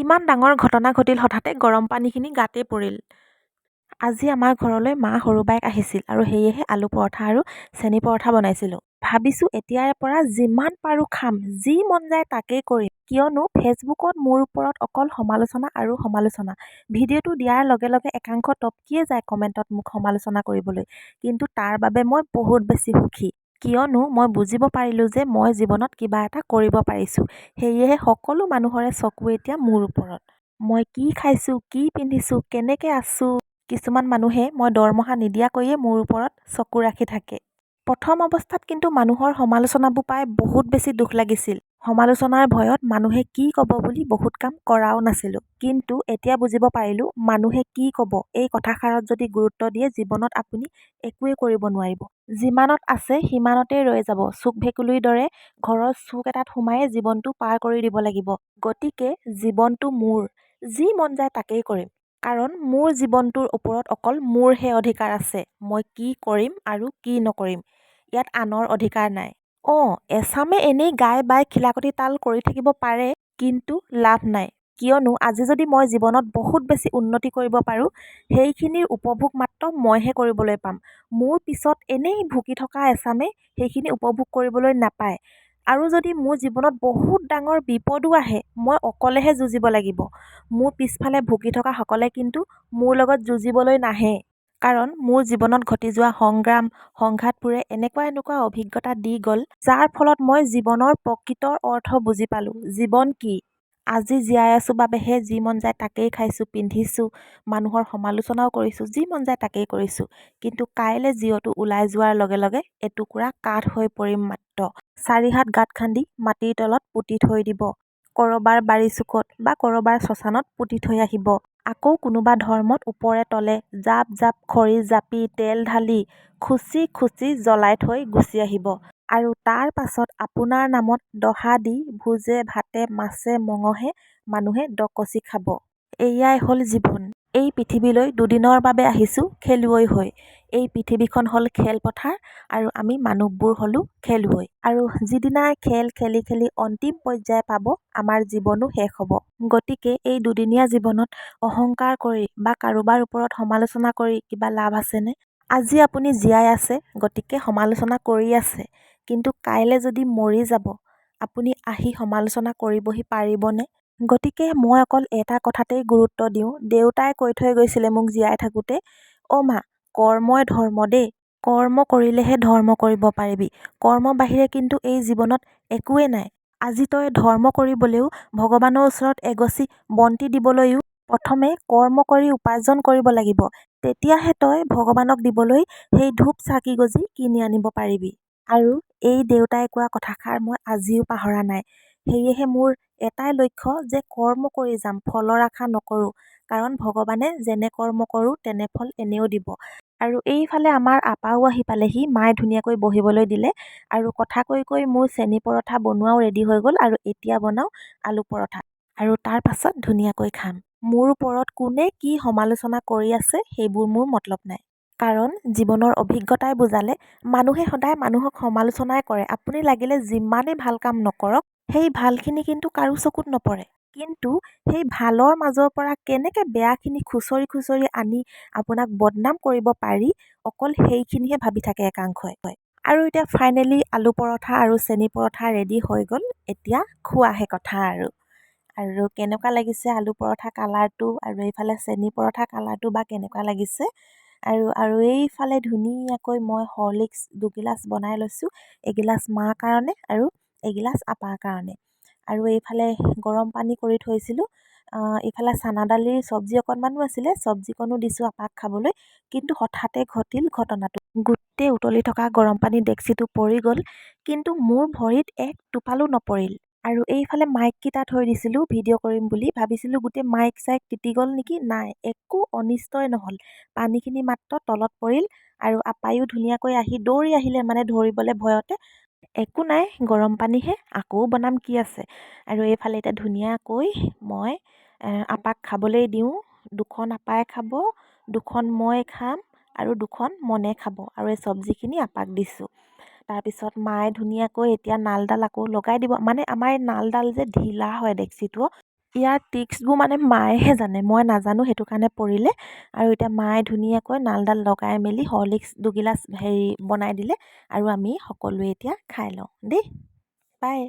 ইমান ডাঙৰ ঘটনা ঘটিল হঠাতে গৰম পানীখিনি গাতেই পৰিল। আজি আমাৰ ঘৰলৈ মা সৰু বাইক আহিছিল আৰু সেয়েহে আলু পৰঠা আৰু চেনি পৰঠা বনাইছিলোঁ। ভাবিছোঁ এতিয়াৰে পৰা যিমান পাৰোঁ খাম যি মন যায় তাকেই কৰিম। কিয়নো ফেচবুকত মোৰ ওপৰত অকল সমালোচনা আৰু সমালোচনা। ভিডিঅ'টো দিয়াৰ লগে লগে একাংশ টপকিয়ে যায় কমেণ্টত মোক সমালোচনা কৰিবলৈ। কিন্তু তাৰ বাবে মই বহুত বেছি সুখী। কিয়নো মই বুজিব পাৰিলোঁ যে মই জীৱনত কিবা এটা কৰিব পাৰিছোঁ। সেয়েহে সকলো মানুহৰে চকু এতিয়া মোৰ ওপৰত। মই কি খাইছোঁ কি পিন্ধিছোঁ কেনেকৈ আছোঁ? কিছুমান মানুহে মই দৰমহা নিদিয়াকৈয়ে মোৰ ওপৰত চকু ৰাখি থাকে। প্ৰথম অৱস্থাত কিন্তু মানুহৰ সমালোচনাবোৰ পাই বহুত বেছি দুখ লাগিছিল। সমালোচনাৰ ভয়ত মানুহে কি ক'ব বুলি বহুত কাম কৰাও নাছিলোঁ। কিন্তু এতিয়া বুজিব পাৰিলোঁ মানুহে কি ক'ব? এই কথাষাৰত যদি গুৰুত্ব দিয়ে জীৱনত আপুনি একোৱেই কৰিব নোৱাৰিব। যিমানত আছে সিমানতেই ৰৈ যাব। চুক ভেকুলীৰ দৰে ঘৰৰ চুক এটাত সোমায়ে জীৱনটো পাৰ কৰি দিব লাগিব। গতিকে জীৱনটো মোৰ। যি মন যায় তাকেই কৰিম। কাৰণ মোৰ জীৱনটোৰ ওপৰত অকল মোৰহে অধিকাৰ আছে। মই কি কৰিম আৰু কি নকৰিম? ইয়াত আনৰ অধিকাৰ নাই। অঁ এচামে এনেই গাই বাই খিলাকতি তাল কৰি থাকিব পাৰে কিন্তু লাভ নাই। কিয়নো আজি যদি মই জীৱনত বহুত বেছি উন্নতি কৰিব পাৰোঁ সেইখিনিৰ উপভোগ মাত্ৰ মইহে কৰিবলৈ পাম। মোৰ পিছত এনেই ভুকি থকা এচামে সেইখিনি উপভোগ কৰিবলৈ নাপায়। আৰু যদি মোৰ জীৱনত বহুত ডাঙৰ বিপদো আহে মই অকলেহে যুঁজিব লাগিব। মোৰ পিছফালে ভুকি থকাসকলে কিন্তু মোৰ লগত যুঁজিবলৈ নাহে। কাৰণ মোৰ জীৱনত ঘটি যোৱা সংগ্ৰাম সংঘাতবোৰে এনেকুৱা এনেকুৱা অভিজ্ঞতা দি গ'ল যাৰ ফলত মই জীৱনৰ প্ৰকৃত অৰ্থ বুজি পালোঁ। জীৱন কি? আজি জীয়াই আছোঁ বাবেহে যি মন যায় তাকেই খাইছোঁ পিন্ধিছোঁ মানুহৰ সমালোচনাও কৰিছোঁ যি মন যায় তাকেই কৰিছোঁ। কিন্তু কাইলৈ জিঅ'টো ওলাই যোৱাৰ লগে লগে এটুকুৰা কাঠ হৈ পৰিম মাত্ৰ। চাৰিহাত গাঁত খান্দি মাটিৰ তলত পুতি থৈ দিব। ক'ৰবাৰ বাৰী চুকত বা ক'ৰবাৰ শ্মশানত পুতি থৈ আহিব। আকৌ কোনোবা ধৰ্মত ওপৰে তলে জাপ জাপ খৰি জাপি তেল ঢালি খুচি খুচি জ্বলাই থৈ গুচি আহিব। আৰু তাৰ পাছত আপোনাৰ নামত দহা দি ভোজে ভাতে মাছে মঙহে মানুহে ডকচি খাব। এয়াই হ'ল জীৱন। এই পৃথিৱীলৈ দুদিনৰ বাবে আহিছোঁ খেলুৱৈ হৈ। এই পৃথিৱীখন হ'ল খেলপথাৰ আৰু আমি মানুহবোৰ হ'লোঁ খেলুৱৈ। আৰু যিদিনাই খেল খেলি খেলি অন্তিম পৰ্যায় পাব আমাৰ জীৱনো শেষ হ'ব। গতিকে এই দুদিনীয়া জীৱনত অহংকাৰ কৰি বা কাৰোবাৰ ওপৰত সমালোচনা কৰি কিবা লাভ আছেনে? আজি আপুনি জীয়াই আছে গতিকে সমালোচনা কৰি আছে। কিন্তু কাইলৈ যদি মৰি যাব আপুনি আহি সমালোচনা কৰিবহি পাৰিবনে? গতিকে মই অকল এটা কথাতেই গুৰুত্ব দিওঁ। দেউতাই কৈ থৈ গৈছিলে মোক জীয়াই থাকোঁতে অ' মা কৰ্মই ধৰ্ম দেই। কৰ্ম কৰিলেহে ধৰ্ম কৰিব পাৰিবি। কৰ্ম বাহিৰে কিন্তু এই জীৱনত একোৱেই নাই। আজি তই ধৰ্ম কৰিবলৈও ভগৱানৰ ওচৰত এগছি বন্তি দিবলৈও প্ৰথমে কৰ্ম কৰি উপাৰ্জন কৰিব লাগিব। তেতিয়াহে তই ভগৱানক দিবলৈ সেই ধূপ চাকি গজি কিনি আনিব পাৰিবি। আৰু এই দেউতাই কোৱা কথাষাৰ মই আজিও পাহৰা নাই। সেয়েহে মোৰ এটাই লক্ষ্য যে কৰ্ম কৰি যাম ফলৰ আশা নকৰোঁ। কাৰণ ভগৱানে যেনে কৰ্ম কৰোঁ তেনে ফল এনেও দিব। আৰু এইফালে আমাৰ আপাও আহি পালেহি মায়ে ধুনীয়াকৈ বহিবলৈ দিলে আৰু কথা কৈ কৈ মোৰ চেনি পৰঠা বনোৱাও ৰেডি হৈ গ'ল আৰু এতিয়া বনাওঁ আলু পৰঠা। আৰু তাৰ পাছত ধুনীয়াকৈ খাম। মোৰ ওপৰত কোনে কি সমালোচনা কৰি আছে সেইবোৰ মোৰ মতলব নাই। কাৰণ জীৱনৰ অভিজ্ঞতাই বুজালে মানুহে সদায় মানুহক সমালোচনাই কৰে। আপুনি লাগিলে যিমানেই ভাল কাম নকৰক সেই ভালখিনি কিন্তু কাৰো চকুত নপৰে। কিন্তু সেই ভালৰ মাজৰ পৰা কেনেকৈ বেয়াখিনি খুচৰি খুচৰি আনি আপোনাক বদনাম কৰিব পাৰি অকল সেইখিনিহে ভাবি থাকে একাংশই। আৰু এতিয়া ফাইনেলি আলু পৰঠা আৰু চেনি পৰঠা ৰেডি হৈ গ'ল এতিয়া খোৱাহে কথা আৰু। আৰু কেনেকুৱা লাগিছে আলু পৰঠা কালাৰটো আৰু এইফালে চেনি পৰঠা কালাৰটো বা কেনেকুৱা লাগিছে? আৰু আৰু এইফালে ধুনীয়াকৈ মই হৰলিক্স দুগিলাচ বনাই লৈছোঁ এগিলাচ মাৰ কাৰণে আৰু এগিলাচ আপাৰ কাৰণে। আৰু এইফালে গৰম পানী কৰি থৈছিলোঁ। ইফালে চানা দালিৰ চব্জি অকণমানো আছিলে চব্জিকণো দিছোঁ আপাক খাবলৈ। কিন্তু হঠাতে ঘটিল ঘটনাটো। গোটেই উতলি থকা গৰম পানী ডেক্সিটো পৰি গ'ল। কিন্তু মোৰ ভৰিত এক টোপালো নপৰিল। আৰু এইফালে মাইককেইটা থৈ দিছিলোঁ ভিডিঅ' কৰিম বুলি। ভাবিছিলোঁ গোটেই মাইক চাইক তিতি গ'ল নেকি? নাই একো অনিষ্টই নহ'ল। পানীখিনি মাত্ৰ তলত পৰিল। আৰু আপায়ো ধুনীয়াকৈ আহি দৌৰি আহিলে মানে ধৰিবলৈ ভয়তে। একো নাই গৰম পানীহে আকৌ বনাম কি আছে। আৰু এইফালে এতিয়া ধুনীয়াকৈ মই আপাক খাবলৈ দিওঁ দুখন আপাই খাব দুখন মই খাম আৰু দুখন মনে খাব আৰু এই চব্জিখিনি আপাক দিছোঁ। তাৰপিছত মায়ে ধুনীয়াকৈ এতিয়া নালডাল আকৌ লগাই দিব মানে আমাৰ এই নালডাল যে ঢিলা হয় ডেক্সিটো ইয়াৰ ট্ৰিক্সবোৰ মানে মায়েহে জানে মই নাজানো সেইটো কাৰণে পৰিলে। আৰু এতিয়া মায়ে ধুনীয়াকৈ নালডাল লগাই মেলি হৰলিক্স দুগিলাচ হেৰি বনাই দিলে আৰু আমি সকলোৱে এতিয়া খাই লওঁ। দেই বাই।